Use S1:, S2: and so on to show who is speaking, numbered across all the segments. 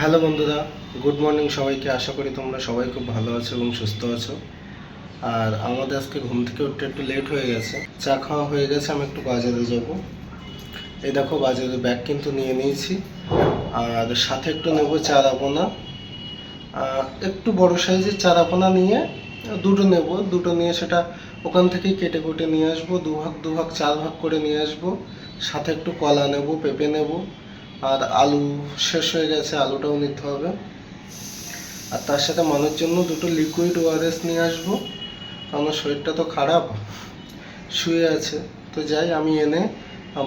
S1: Hello বন্ধুরা, good morning সবাইকে। আশা করি তোমরা সবাই খুব ভালো আছো এবং সুস্থ আছো। আর আমাদের আজকে ঘুম থেকে উঠতে একটু লেট হয়ে গেছে। চা খাওয়া হয়ে গেছে, আমি একটু বাজারে যাব। এই দেখো, বাজারে ব্যাগ কিন্তু নিয়ে নিয়েছি। আর সাথে একটু নেব চারাপোনা। একটু বড় সাইজের চারাপোনা নিয়ে দুটো নেব। দুটো নিয়ে সেটা ওখান থেকেই কেটে কুটে নিয়ে আসব। দু ভাগ দু ভাগ চার ভাগ করে নিয়ে আসব। সাথে একটু কলা নেব, পেঁপে নেব। আর আলু শেষ হয়ে গেছে, আলুটাও নিতে হবে। আর তার সাথে মানুষের জন্য দুটো লিকুইড ওআরএস নিয়ে আসব। কারণ শরীরটা তো খারাপ, শুয়ে আছে। তো যাই, আমি এনে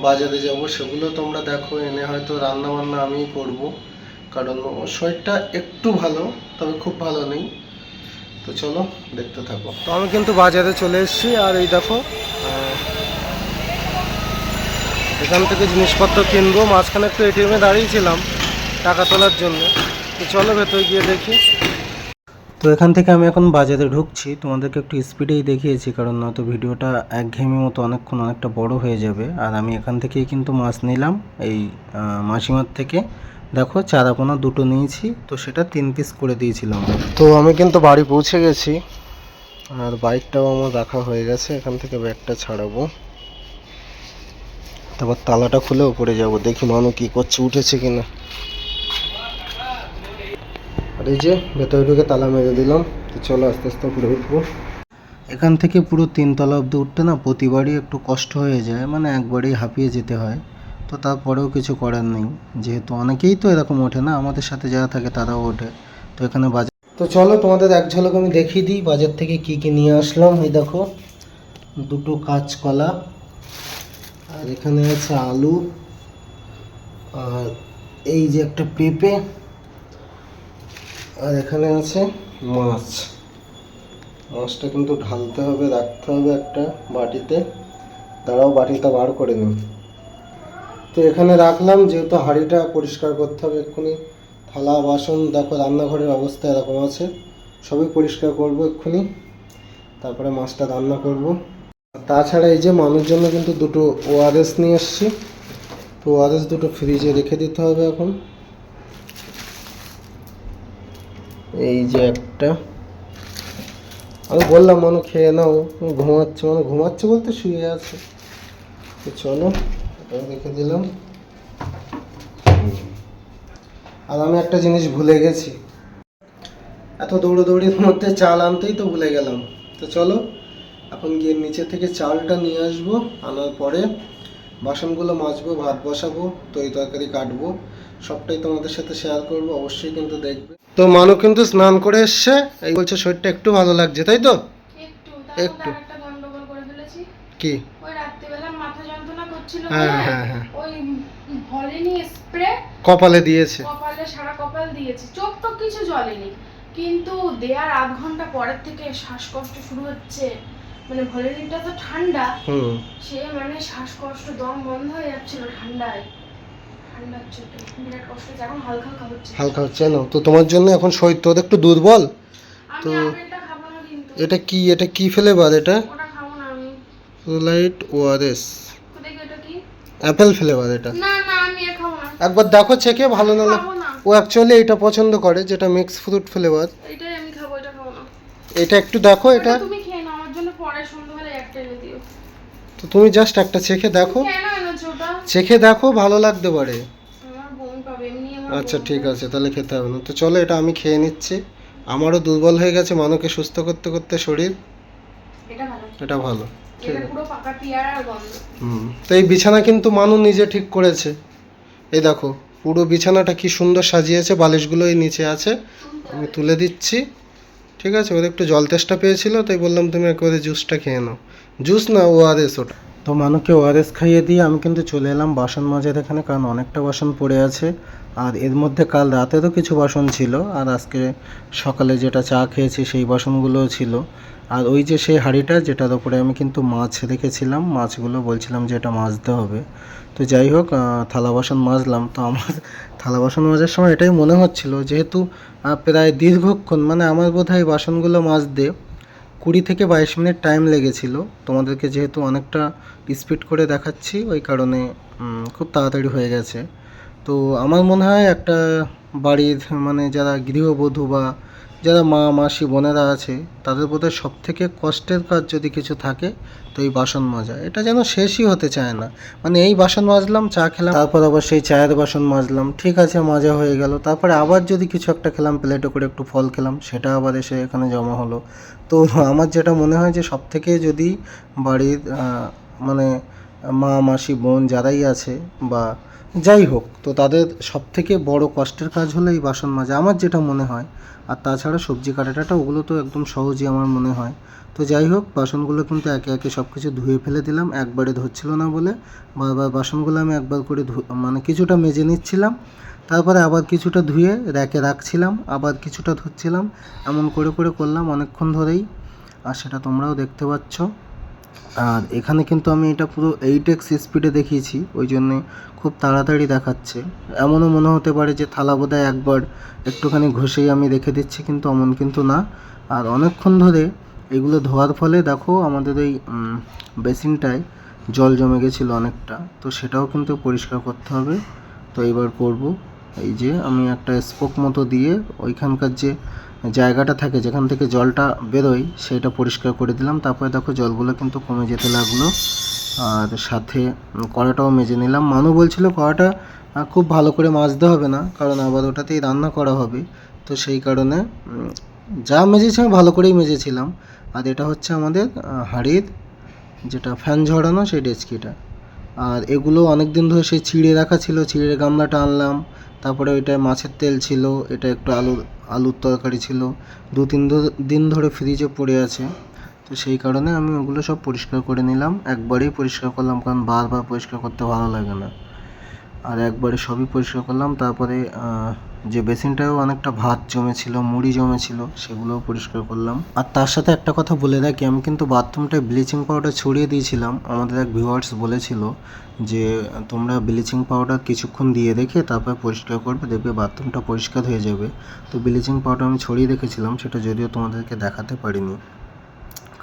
S1: বাজারে যাব। সেগুলো তোমরা দেখো, এনে হয়তো রান্না বান্না আমিই করব। কারণ শরীরটা একটু ভালো, তবে খুব ভালো নেই। তো চলো, দেখতে থাকো। তো আমি কিন্তু বাজারে চলে এসেছি। আর এই দেখো এখান থেকে জিনিসপত্র কিনবো, মাঝখানে একটু এটিএমে দাঁড়িয়েছিলাম টাকা তোলার জন্য। তো চলো ভেতরে গিয়ে দেখি। তো এখান থেকে আমি এখন বাজারে ঢুকছি। তোমাদেরকে একটু স্পিডেই দেখিয়েছি, কারণ নয়তো ভিডিওটা একঘেয়েমি মতো অনেকক্ষণ অনেকটা বড় হয়ে যাবে। আর আমি এখান থেকেই কিন্তু মাছ নিলাম, এই মাসিমার থেকে। দেখো, চারাপোনা দুটো নিয়েছি, তো সেটা তিন পিস করে দিয়েছিলাম। তো আমি কিন্তু বাড়ি পৌঁছে গেছি, আর বাইকটাও আমার রাখা হয়ে গেছে। এখান থেকে ব্যাগটা ছাড়াবো। তারপর তালাটা খুলে উপরে যাব, দেখি মানু কি করছে, উঠেছে কিনা। আর এই যে, ভেতরে ঢুকে তালা মেরে দিলাম, তো চলো আস্তে আস্তে উপরে উঠবো। এখান থেকে পুরো তিনতলা অবধি উঠতে না প্রতিবারই একটু কষ্ট হয়ে যায় মানে একবারই হাঁপিয়ে যেতে হয়। তো তারপরেও কিছু করার নেই, যেহেতু অনেকেই তো এরকম ওঠে না, আমাদের সাথে যারা থাকে তারাও ওঠে। তো এখানে বাজার তো চলো তোমাদের এক ঝলক আমি দেখিয়ে দিই, বাজার থেকে কি কি নিয়ে আসলাম, এই দেখো। দুটো কাঁচকলা আর এখানে আছে আলু, আর এই যে একটা পেঁপে, আর এখানে আছে মাছ। মাছটা কিন্তু ঢালতে হবে, রাখতে হবে একটা বাটিতে। দাঁড়াও, বাটিটা বার করে নিই। তো এখানে রাখলাম, যেহেতু হাঁড়িটা পরিষ্কার করতে হবে এক্ষুনি। থালা, বাসন, দেখো রান্নাঘরের অবস্থা এরকম আছে। সবই পরিষ্কার করব এক্ষুনি। তারপরে মাছটা রান্না করব। তাছাড়া এই যে মানুষ জন্য কিন্তু দুটো ওআরএস নিয়ে এসেছি। তো ওআরএস দুটো ফ্রিজে রেখে দিতে হবে এখন। এই যে একটা। আমি বললাম, মানু, খেয়ে নাও। ঘুমাচ্ছে মানে ঘুমাচ্ছে বলতে শুয়ে আছে। তো চলো এটা রেখে দিলাম। আর আমি একটা জিনিস ভুলে গেছি। এত দৌড়োদৌড়ির মধ্যে চাল আনতেই তো ভুলে গেলাম। তো চলো এখন গিয়ে নিচে থেকে চালটা নিয়ে আসব আনার পরে বাসনগুলো মাজবো ভাত বসাবো তরি তরকারি কাটবো সবটাই তোমাদের সাথে শেয়ার করব অবশ্যই কিন্তু দেখবে। তো মানু কিন্তু স্নান করে এসছে এই বলছে শরীরটা একটু ভালো লাগছে তাই তো?
S2: একটু
S1: কি? হ্যাঁ, হ্যাঁ, হ্যাঁ।
S2: স্প্রে
S1: কপালে দিয়েছে।
S2: কপালে সারা কপাল দিয়েছি। চোখ তো কিছু জ্বলেনি কিন্তু দেয়ার আধ ঘণ্টা পরের থেকে শ্বাসকষ্ট শুরু হচ্ছে। মানে ভলিনিটা তো ঠান্ডা
S1: হুম।
S2: সে মানে শ্বাসকষ্ট দম বন্ধ হয়ে যাচ্ছিল ঠান্ডায়। হালকা হচ্ছে।
S1: না তো তোমার জন্য এখন শরীর তোর একটু দুর্বল। তো- এটা কি এটা কি ফ্লেভার এটা? লাইট ওআরএস অ্যাপেল ফ্লেভার এটা একবার দেখো চেকে ভালো না ও অ্যাকচুয়ালি এটা পছন্দ করে যেটা মিক্স ফ্রুট ফ্লেভার
S2: এটা
S1: একটু দেখো এটা
S2: এটা তুমি খেয়ে নাও আমার জন্য পরে সন্ধ্যাবেলা একটা এনে দিও।
S1: তো তুমি জাস্ট একটা চেখে দেখো।
S2: কেন এনেছো ওটা?
S1: চেখে দেখো ভালো লাগতে পারে।
S2: আমার বোন পাবে এমনি আমার
S1: আচ্ছা ঠিক আছে তাহলে খেতে হবে না। তো চলো এটা আমি খেয়ে নিচ্ছি। আমারও দুর্বল হয়ে গেছে মানুষকে সুস্থ করতে করতে শরীর।
S2: এটা ভালো।
S1: এটা ভালো ঠিক আছে।
S2: পুরো পাকা পিয়ারার গন্ধ।
S1: হুম তো এই বিছানা কিন্তু মানু নিজে ঠিক করেছে। এই দেখো পুরো বিছানাটা কি সুন্দর সাজিয়েছে বালিশগুলো এই নিচে আছে। আমি তুলে দিচ্ছি। ঠিক আছে, ওদের একটু জল তেষ্টা পেয়েছিল, তাই বললাম তুমি একেবারে জুসটা খেয়ে নাও। জুস না ওআরএস ওটা। তো মানুষকে ওআরএস খাইয়ে দিয়ে আমি কিন্তু চলে এলাম বাসন মাজার এখানে, কারণ অনেকটা বাসন পড়ে আছে। আর এর মধ্যে কাল রাতেরও কিছু বাসন ছিল, আর আজকে সকালে যেটা চা খেয়েছি সেই বাসনগুলোও ছিল। আর ওই যে সেই হাঁড়িটা, যেটার ওপরে আমি কিন্তু মাছ রেখেছিলাম, মাছগুলো বলছিলাম যে এটা মাজতে হবে। তো যাই হোক থালা বাসন মাজলাম। তো আমার থালা বাসন মাজার সময় এটাই মনে হচ্ছিল, যেহেতু প্রায় দীর্ঘক্ষণ মানে আমার বোধ হয় বাসনগুলো মাজতে কুড়ি থেকে বাইশ মিনিট টাইম লেগেছিল। তোমাদেরকে যেহেতু অনেকটা স্পিড করে দেখাচ্ছি, ওই কারণে খুব তাড়াতাড়ি হয়ে গেছে। তো আমার মনে হয় একটা বাড়ির মানে যারা গৃহবধূ বা যারা মা, মাসি, বোনেরা আছে, তাদের বোধহয় সব থেকে কষ্টের কাজ যদি কিছু থাকে, তো এই বাসন মাজা। এটা যেন শেষই হতে চায় না। মানে এই বাসন মাজলাম, চা খেলাম, তারপর আবার সেই চায়ের বাসন মাজলাম, ঠিক আছে, মাজা হয়ে গেল। তারপরে আবার যদি কিছু একটা খেলাম, প্লেটে করে একটু ফল খেলাম, সেটা আবার এসে এখানে জমা হলো। তো আমার যেটা মনে হয় যে সব থেকে যদি বাড়ির মানে মা, মাসি, বোন যারাই আছে বা যাই হোক, তো তাদের সব থেকে বড় কষ্টের কাজ হলো এই বাসন মাজা। আমার যেটা মনে হয়, আর তাছাড়া সবজি কাটাটা ওগুলো তো একদম সহজই আমার মনে হয়। তো যাই হোক, বাসনগুলো কিন্তু একে একে সব কিছু ধুয়ে ফেলে দিলাম, একবারে ধরছিল না বলে। বারবার বাসনগুলো আমি একবার করে মানে কিছুটা মেজে নিচ্ছিলাম। তারপরে আবার কিছুটা ধুয়ে র্যাকে রাখছিলাম, আবার কিছুটা ধুচ্ছিলাম এমন করে করে করলাম অনেকক্ষণ ধরেই, আর সেটা তোমরাও দেখতে পাচ্ছ। আর এখানে কিন্তু আমি এটা পুরো এইট এক্স স্পিডে দেখিয়েছি ওই জন্যে খুব তাড়াতাড়ি দেখাচ্ছে। এমনও মনে হতে পারে যে থালা বোধহয় একবার একটুখানি ঘষেই আমি রেখে দিচ্ছি কিন্তু এমন কিন্তু না। আর অনেকক্ষণ ধরে এগুলো ধোয়ার ফলে দেখো আমাদের উম, বেসিনটায় জল জমে গেছিল অনেকটা। তো সেটাও কিন্তু পরিষ্কার করতে হবে। তো এবার করব। এই যে আমি একটা স্পোক মতো দিয়ে ওইখানকার যে জায়গাটা থাকে, যেখান থেকে জলটা বেরোয়, সেটা পরিষ্কার করে দিলাম। তারপরে দেখো জলগুলো কিন্তু কমে যেতে লাগল। আর সাথে কড়াটাও মেজে নিলাম। মানু বলছিল কড়াটা খুব ভালো করে মাজতে হবে না, কারণ আবার ওটাতেই রান্না করা হবে। তো সেই কারণে যা মেজেছি আমি ভালো করেই মেজেছিলাম। আর এটা হচ্ছে আমাদের হাঁড়ির যেটা ফ্যান ঝরানো, সেই ডেচকিটা আর এগুলো অনেক দিন ধরে সেই চিড়ে রাখা ছিল। চিড়ের গামলাটা আনলাম। তারপরে ওইটা মাছের তেল ছিল। এটা একটু আলুর আলুর তরকারি ছিল। দু তিন দিন ধরে ফ্রিজে পড়ে আছে। তো সেই কারণে আমি ওগুলো সব পরিষ্কার করে নিলাম। একবারেই পরিষ্কার করলাম, কারণ বারবার পরিষ্কার করতে ভালো লাগে না। আর একবারে সবই পরিষ্কার করলাম, তারপরে যে বেসিনটাও অনেকটা ভাত জমেছিল, মুড়ি জমেছিল, সেগুলোও পরিষ্কার করলাম। আর তার সাথে একটা কথা বলে রাখি, আমি কিন্তু বাথরুমটায় ব্লিচিং পাউডার ছড়িয়ে দিয়েছিলাম। আমাদের এক ভিউয়ার্স বলেছিল যে, তোমরা ব্লিচিং পাউডার কিছুক্ষণ দিয়ে রেখে তারপর পরিষ্কার করবে, দেখবে বাথরুমটা পরিষ্কার হয়ে যাবে। তো ব্লিচিং পাউডার আমি ছড়িয়ে রেখেছিলাম, সেটা যদিও তোমাদেরকে দেখাতে পারিনি।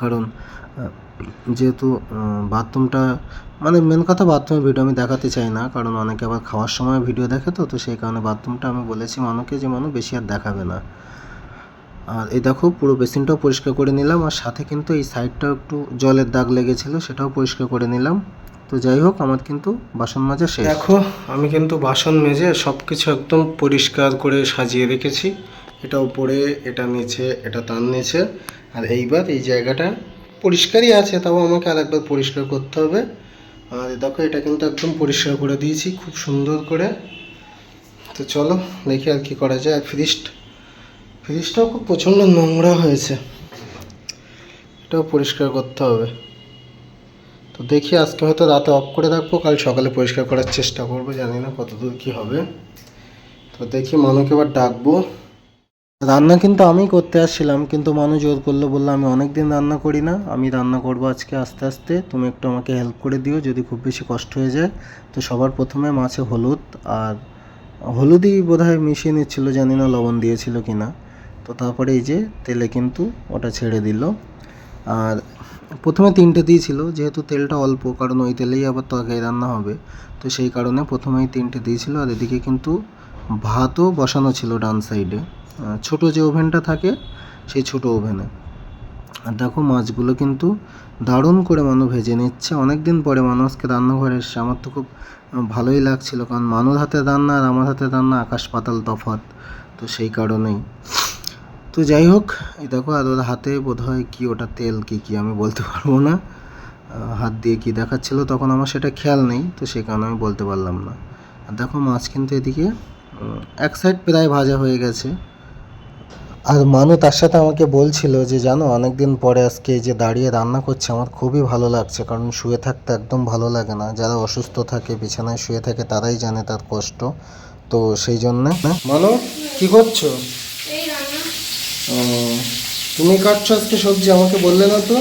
S1: কারণ যেহেতু বাথরুমটা মানে মেন কথা বাথরুমের ভিডিও আমি দেখাতে চাই না, কারণ অনেকে আবার খাওয়ার সময় ভিডিও দেখে তো তো সেই কারণে বাথরুমটা আমি বলেছি মানুষকে যে মানুষ বেশি আর দেখাবে না। আর এই দেখো, পুরো বেসিনটাও পরিষ্কার করে নিলাম, আর সাথে কিন্তু এই সাইডটাও একটু জলের দাগ লেগেছিলো, সেটাও পরিষ্কার করে নিলাম। তো যাই হোক, আমার কিন্তু বাসন মাজা শেষ। দেখো, আমি কিন্তু বাসন মেজে সব কিছু একদম পরিষ্কার করে সাজিয়ে রেখেছি। এটা উপরে, এটা নিচে, এটা তার নিচে। আর এইবার এই জায়গাটা পরিষ্কারই আছে, তাও আমাকে আরেকবার পরিষ্কার করতে হবে। আর দেখো, এটা কিন্তু একদম পরিষ্কার করে দিয়েছি, খুব সুন্দর করে। তো চলো, দেখি আর কি করা যায়। আর ফ্রিজটা ফ্রিজটাও খুব প্রচণ্ড নোংরা হয়েছে। এটাও পরিষ্কার করতে হবে। তো দেখি, আজকে হয়তো রাতে অফ করে রাখব, কাল সকালে পরিষ্কার করার চেষ্টা করব, জানি না কতদূর কী হবে। তো দেখি, মানুকে এবার ডাকবো। রান্না কিন্তু আমি করতে আসছিলাম, কিন্তু মানুষ জোর করল, বলল, আমি অনেক দিন রান্না করি না, আমি রান্না করব আজকে আস্তে আস্তে, তুমি একটু আমাকে হেল্প করে দিও, যদি খুব বেশি কষ্ট হয়ে যায়। তো সবার প্রথমে মাছে হলুদ, আর হলুদই বোধহয় মিশিয়ে নিচ্ছিলো, জানি না লবণ দিয়েছিল কি না তো তারপরে এই যে তেলে কিন্তু ওটা ছেড়ে দিল। আর প্রথমে তিনটে দিয়েছিল, যেহেতু তেলটা অল্প, কারণ ওই তেলেই আবার তরকারি রান্না হবে। তো সেই কারণে প্রথমেই তিনটে দিয়েছিল, আর এদিকে কিন্তু ভাতও বসানো ছিল ডান সাইডে ছোট যে ওভেনটা থাকে, সেই ছোট ওভেনে। আর দেখো মাছগুলো কিন্তু দারুণ করে মানুষ ভেজে নিচ্ছে। অনেক দিন পরে মানুষকে রান্নাঘরে এসছে। আমার তো খুব ভালোই লাগছিল। কারণ মানুষ হাতে রান্না আর আমার হাতে রান্না আকাশ পাতাল তফাৎ। তো সেই কারণেই। তো যাই হোক, এই দেখো আর ওর হাতে বোধহয় কি ওটা তেল, কি কি আমি বলতে পারব না। হাত দিয়ে কি দেখাচ্ছিল তখন আমার সেটা খেয়াল নেই। তো সে কারণে আমি বলতে পারলাম না। আর দেখো মাছ কিন্তু এদিকে এক সাইড প্রায় ভাজা হয়ে গেছে। আর মানু তার সাথে আমাকে বলছিল যে জানো অনেক দিন পরে আজকে এই যে দাঁড়িয়ে রান্না করছে আমার খুবই ভালো লাগছে। কারণ শুয়ে থাকতে একদম ভালো লাগে না। যারা অসুস্থ থাকে বিছানায় শুয়ে থাকে তারাই জানে তার কষ্ট। তো সেই জন্যে মানু কি করছ? তুমি কাটছো আজকে সবজি? আমাকে বললে না তো।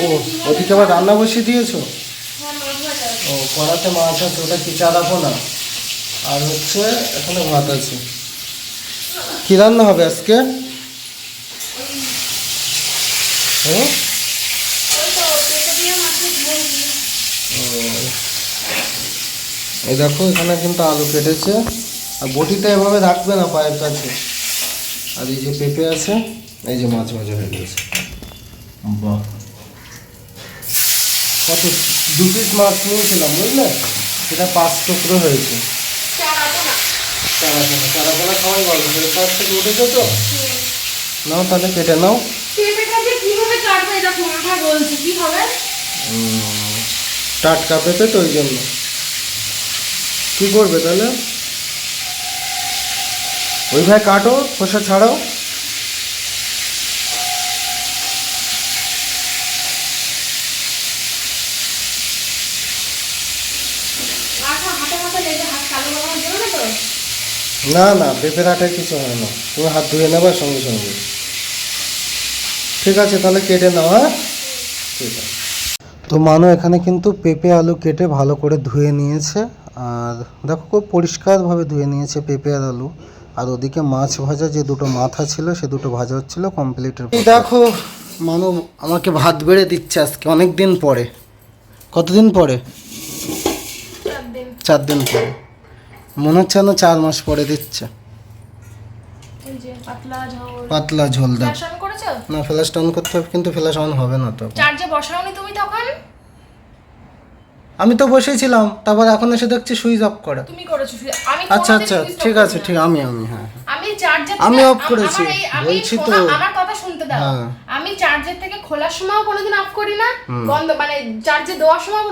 S1: ও ওদিকে আবার রান্না বসিয়ে দিয়েছ?
S2: হ্যাঁ
S1: ও কড়াতে মাছ আছে ওটা কি চা রাখো না? আর হচ্ছে এখানে ভাত আছে। কি রান্না হবে আজকে?
S2: ঝোল
S1: এই দেখো এখানে কিন্তু আলু কেটেছে। আর বটিটা এভাবে রাখবে না পায়ের কাছে। আর এই যে পেঁপে আছে এই যে মাছ ভাজা হয়ে গেছে। বাহ। কত দু পিস মাছ নিয়েছিলাম বুঝলে? সেটা পাঁচ টুকরো হয়েছে। চারাপোনা চারাপোনা সবাই গল্প করে পাঁচ থেকে উঠেছে তো নাও তাহলে কেটে নাও।
S2: পেঁপেটা যে কীভাবে কাটবে এটা তোমাকে বলছি? কি হবে?
S1: টাটকা পেঁপে তো ওই জন্য। কি করবে তাহলে? ওই ভাই কাটো খোসা ছাড়াও।
S2: হাতে হাতে লেগে হাত কালো লাগানো যাবে না তো?
S1: না না পেঁপের আটায় কিছু হয় না। তুমি হাত ধুয়ে নেবা সঙ্গে সঙ্গে। ঠিক আছে তাহলে কেটে নাও হ্যাঁ? ঠিক আছে। তো মানো এখানে কিন্তু পেঁপে আলু কেটে ভালো করে ধুয়ে নিয়েছে। আর দেখো খুব পরিষ্কারভাবে ধুয়ে নিয়েছে পেঁপে আর আলু। আর ওদিকে মাছ ভাজা যে দুটো মাথা ছিল সে দুটো ভাজা হচ্ছিল কমপ্লিটের দেখো মানু আমাকে ভাত বেড়ে দিচ্ছে আজকে অনেক দিন পরে। কতদিন পরে?
S2: চার দিন
S1: পরে। মনে হচ্ছে না চার মাস পরে দিচ্ছে।
S2: পাতলা ঝোল। করেছ?
S1: না ফ্ল্যাশ অন করতে হবে কিন্তু ফ্ল্যাশ অন হবে না তো
S2: চার্জে বসাওনি তুমি তখন?
S1: আমি তো বসেছিলাম তারপর এখন এসে দেখছি সুইচ অফ করে।
S2: তুমি করেছ আমি
S1: আচ্ছা আচ্ছা ঠিক আছে ঠিক আমি আমি হ্যাঁ হ্যাঁ।
S2: আমি চার্জার
S1: আমি অফ করেছি। বলছি তো।
S2: আমার কথা শুনতে দাও।
S1: হ্যাঁ।
S2: আমি চার্জার থেকে খোলার সময় কোনোদিন অফ করি না বন্ধ মানে চার্জে দেওয়ার সময়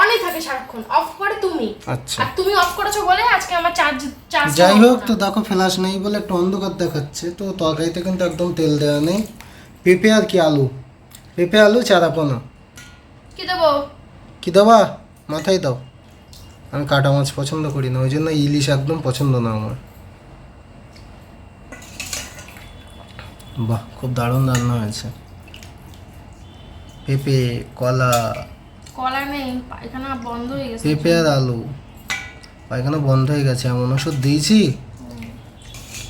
S2: অনই থাকে সারাক্ষণ অফ করে তুমি।
S1: আচ্ছা।
S2: আর তুমি অফ করেছ বলে আজকে আমার চার্জ চার্জ
S1: যাই হোক তো দেখো ফ্ল্যাশ নেই বলে একটু অন্ধকার দেখাচ্ছে তো তরকারিতে কিন্তু একদম তেল দেওয়া নেই। পেঁপে আর কি আলু? পেঁপে আলু চারাপোনা।
S2: কি দেবো?
S1: কি দেবা? মাথায় দাও। আমি কাটা মাছ পছন্দ করি না ওই জন্য ইলিশ একদম পছন্দ না আমার। বাহ খুব দারুণ রান্না হয়েছে। পেঁপে কলা।
S2: কলা নেই পায়খানা বন্ধ হয়ে গেছে।
S1: পেঁপে আর আলু। পায়খানা বন্ধ হয়ে গেছে এমন ওষুধ দিয়েছি?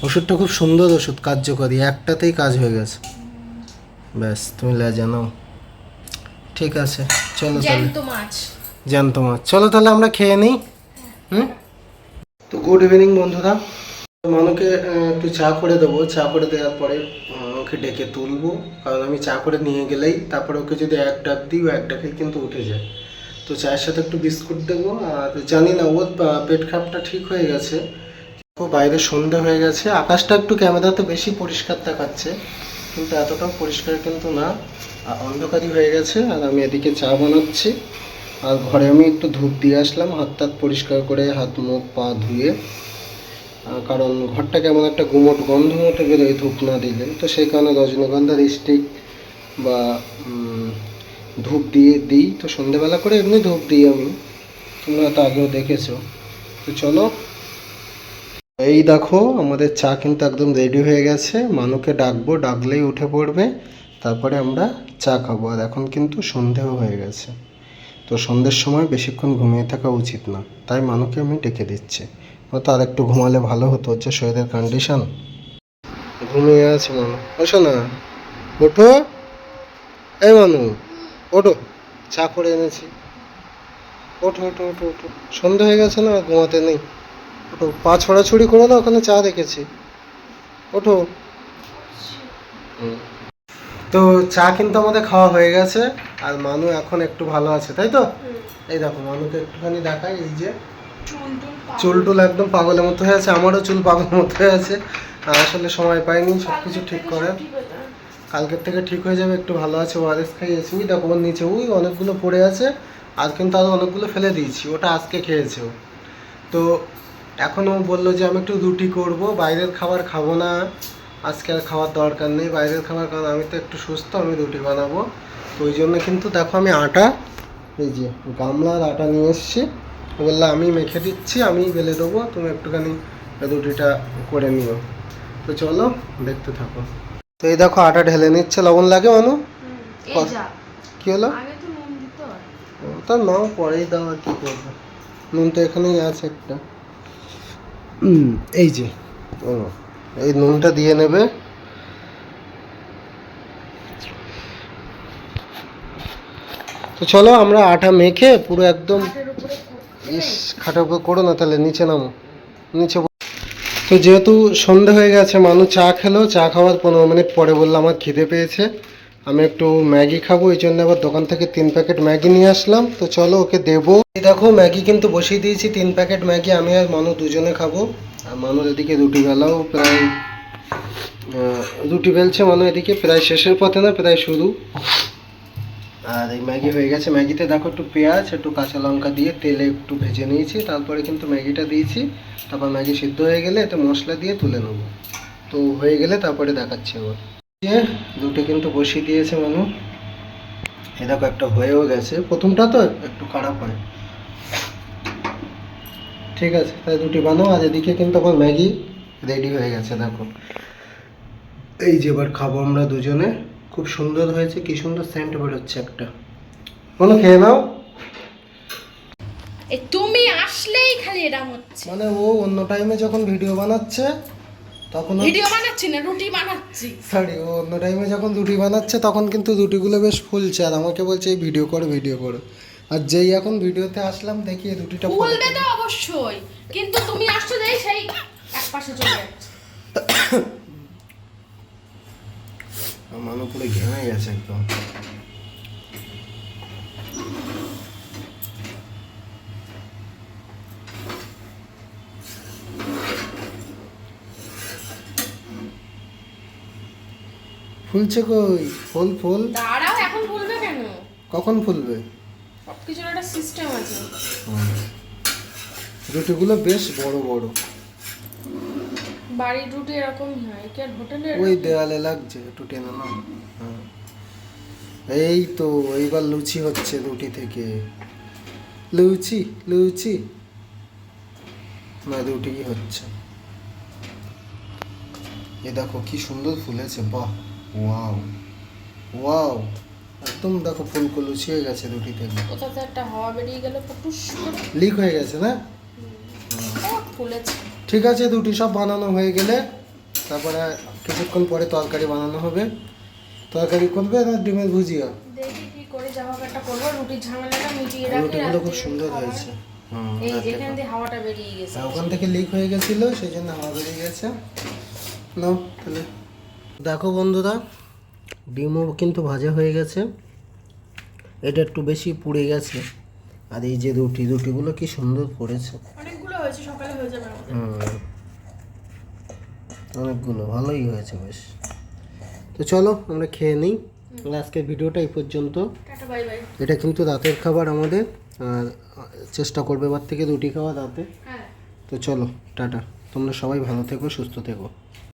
S1: ওষুধটা খুব সুন্দর ওষুধ কার্যকরী একটাতেই কাজ হয়ে গেছে। ব্যাস তুমি লেজা নাও ঠিক আছে চলো তাহলে।
S2: মাছ।
S1: জ্যান্ত মাছ। চলো তাহলে আমরা খেয়ে নিই। হুম? তো গুড ইভিনিং বন্ধুরা। মানুকে একটু চা করে দেবো। চা করে দেওয়ার পরে ওকে ডেকে তুলবো। কারণ আমি চা করে নিয়ে গেলেই তারপরে ওকে যদি এক ডাক দিই, ও এক ডাকে কিন্তু উঠে যায়। তো চায়ের সাথে একটু বিস্কুট দেবো। আর জানি না, ওর পেট খাপটা ঠিক হয়ে গেছে। ও বাইরে সন্ধে হয়ে গেছে। আকাশটা একটু ক্যামেরাতে বেশি পরিষ্কার দেখাচ্ছে। কিন্তু এতটাও পরিষ্কার কিন্তু না। অন্ধকারই হয়ে গেছে। আর আমি এদিকে চা বানাচ্ছি। আর ঘরে আমি একটু ধূপ দিয়ে আসলাম হাত টাত পরিষ্কার করে হাত, মুখ, পা ধুয়ে। কারণ ঘরটা কেমন একটা গুমট গন্ধ মতো বেরোয় ধূপ না দিলে। তো সেই কারণে রজনীগন্ধার স্টিক বা ধূপ দিয়ে দিই। তো সন্ধেবেলা করে এমনি ধূপ দিই আমি। তোমরা তো আগেও দেখেছ। তো চলো। এই দেখো, আমাদের চা কিন্তু একদম রেডি হয়ে গেছে। মানুকে ডাকবো, ডাকলেই উঠে পড়বে। তারপরে আমরা চা খাব। আর এখন কিন্তু সন্ধেও হয়ে গেছে। তো সন্ধ্যের সময় বেশিক্ষণ ঘুমিয়ে থাকা উচিত না। তাই মানুকে আমি ডেকে দিচ্ছি। হয়তো আর একটু ঘুমালে ভালো হতো, হচ্ছে শরীরের কন্ডিশন ঘুমিয়ে আছে মানু। ওঠো না। ওঠো। এই মানু, ওঠো। চা করে এনেছি। ওঠো ওঠো ওঠো ওঠো। সন্ধে হয়ে গেছে না ঘুমাতে নেই। ওঠো, পা ছড়াছড়ি করে না ওখানে চা রেখেছি। ওঠো। হুম। তো চা কিন্তু আমাদের খাওয়া হয়ে গেছে আর মানু এখন একটু ভালো আছে তাই তো? এই দেখো মানুকে একটুখানি দেখাই এই যে
S2: চুল টুল
S1: একদম পাগলের মতো হয়ে আছে আমারও চুল পাগলের মতো হয়ে আছে আসলে সময় পাইনি সব কিছু ঠিক করে। কালকের থেকে ঠিক হয়ে যাবে একটু ভালো আছে ওয়ারেস খাইয়েছি ওই দেখো ওর নিচে ওই অনেকগুলো পড়ে আছে আর কিন্তু আরও অনেকগুলো ফেলে দিয়েছি ওটা আজকে খেয়েছে ও। তো এখন ও বলল যে আমি একটু রুটি করব বাইরের খাবার খাব না আজকে আর খাওয়ার দরকার নেই বাইরের খাবার কারণ আমি তো একটু সুস্থ আমি রুটি বানাবো। তো ওই জন্য কিন্তু দেখো আমি আটা এই যে গামলার আটা নিয়ে এসেছি। বললে আমি মেখে দিচ্ছি আমি বেলে দেবো তুমি একটুখানি রুটিটা করে নিও। তো চলো দেখতে থাকো। তো এই দেখো আটা ঢেলে নিচ্ছে লবণ লাগে মানু?
S2: এই
S1: কি হলো?
S2: আগে তো নুন দিতে হয়।
S1: ও, তার নাও পরেই দাও আর কি করব। নুন তো এখানেই আছে একটা। এই যে। ও। এই নুনটা দিয়ে নেবে। তো চলো আমরা আটা মেখে পুরো একদম ইস, খাটের উপর করো না, তাহলে নিচে নামো। নিচে তো যেহেতু সন্ধে হয়ে গেছে মানুষ চা খেলো, চা খাওয়ার পনেরো মিনিট পরে বলল আমার খিদে পেয়েছে। আমি একটু ম্যাগি খাব, এই জন্য আবার দোকান থেকে তিন প্যাকেট ম্যাগি নিয়ে আসলাম। তো চলো ওকে দেবো। দেখো, ম্যাগি কিন্তু বসিয়ে দিয়েছি, তিন প্যাকেট ম্যাগি আমি আর মানুষ দুজনে খাব। আর মানুষ এদিকে রুটি বেলাও প্রায় রুটি বেলছে মানুষ এদিকে, প্রায় শেষের পথে না, প্রায় শুরু। আর এই ম্যাগি হয়ে গেছে। ম্যাগিতে দেখো একটু পেঁয়াজ, একটু কাঁচা লঙ্কা দিয়ে তেলে একটু ভেজে নিয়েছি, তারপরে কিন্তু ম্যাগিটা দিয়েছি। তারপর ম্যাগি সিদ্ধ হয়ে গেলে এতে মশলা দিয়ে তুলে নেব। তো হয়ে গেলে তারপরে দেখাচ্ছি আবার। দিয়ে দুটো কিন্তু বসিয়ে দিয়েছে মানু এ দেখো একটা হয়েও গেছে। প্রথমটা তো একটু খারাপ হয়। ঠিক আছে তাই দুটি বানাও আর এদিকে কিন্তু আমার ম্যাগি রেডি হয়ে গেছে দেখো। এই যে এবার খাব আমরা দুজনে। খুব সুন্দর হয়েছে কি সুন্দর সেন্ট বেরোচ্ছে একটা। কোনো খেয়ে নাও।
S2: তুমি আসলেই খালি হচ্ছে।
S1: মানে ও অন্য টাইমে যখন ভিডিও বানাচ্ছে তখন
S2: ভিডিও বানাচ্ছি না রুটি বানাচ্ছি।
S1: সরি ও অন্য টাইমে যখন রুটি বানাচ্ছে তখন কিন্তু রুটিগুলো বেশ ফুলছে আর আমাকে বলছে এই ভিডিও করো ভিডিও করো। আর যেই এখন ভিডিওতে আসলাম দেখি রুটিটা ফুলে
S2: ফুলবে তো অবশ্যই কিন্তু তুমি আসছো যাই সেই এক পাশে চলে যাচ্ছে।
S1: মানু পুরো ঘেমে গেছে একদম। ফুলছে কই? ফুল ফুল?
S2: দাঁড়াও এখন ফুলবে কেন?
S1: কখন ফুলবে?
S2: সিস্টেম আছে।
S1: রুটিগুলো বেশ বড় বড়।
S2: বাড়ির রুটি এরকমই হয় কি আর হোটেলের
S1: ওই দেওয়ালে লাগছে একটু টেনে নাও হ্যাঁ। এই তো এইবার লুচি হচ্ছে রুটি থেকে। লুচি লুচি। না রুটি হচ্ছে। এ দেখো কি সুন্দর ফুলেছে বাহ ওয়াও। ওয়াও। একদম দেখো ফুলকো লুচি হয়ে গেছে রুটি থেকে
S2: কোথাতে একটা হাওয়া বেরিয়ে গেল? করে
S1: লিক হয়ে গেছে না?
S2: ফুলেছে।
S1: ঠিক আছে দুটি সব বানানো হয়ে গেলে তারপরে কিছুক্ষণ পরে তরকারি বানানো হবে। তরকারি করবে না ডিমের ভুজিয়া?
S2: দেখি কি করে যা হোক একটা রুটির ঝামেলাটা মিটিয়ে রাখি
S1: রুটিগুলো খুব সুন্দর হয়েছে।
S2: এই
S1: রাতে
S2: এখান হাওয়াটা বেরিয়ে গেছে।
S1: হ্যাঁ, ওখান থেকে লিক হয়ে গেছিল সেই জন্য হাওয়া বেরিয়ে গেছে। নাও তাহলে। দেখো বন্ধুরা ডিমও কিন্তু ভাজা হয়ে গেছে। এটা একটু বেশি পুড়ে গেছে। আর এই যে রুটি রুটিগুলো কি সুন্দর পড়েছে।
S2: অনেকগুলো হয়েছে সকালে হয়ে যাবে
S1: অনেকগুলো ভালোই হয়েছে বেশ। তো চলো আমরা খেয়ে নিই। আজকের ভিডিওটা এই পর্যন্ত। এটা কিন্তু রাতের খাবার আমাদের। আর চেষ্টা করবে এবার থেকে রুটি খাওয়া রাতে
S2: হ্যাঁ।
S1: তো চলো টাটা। তোমরা সবাই ভালো থেকো সুস্থ থেকো।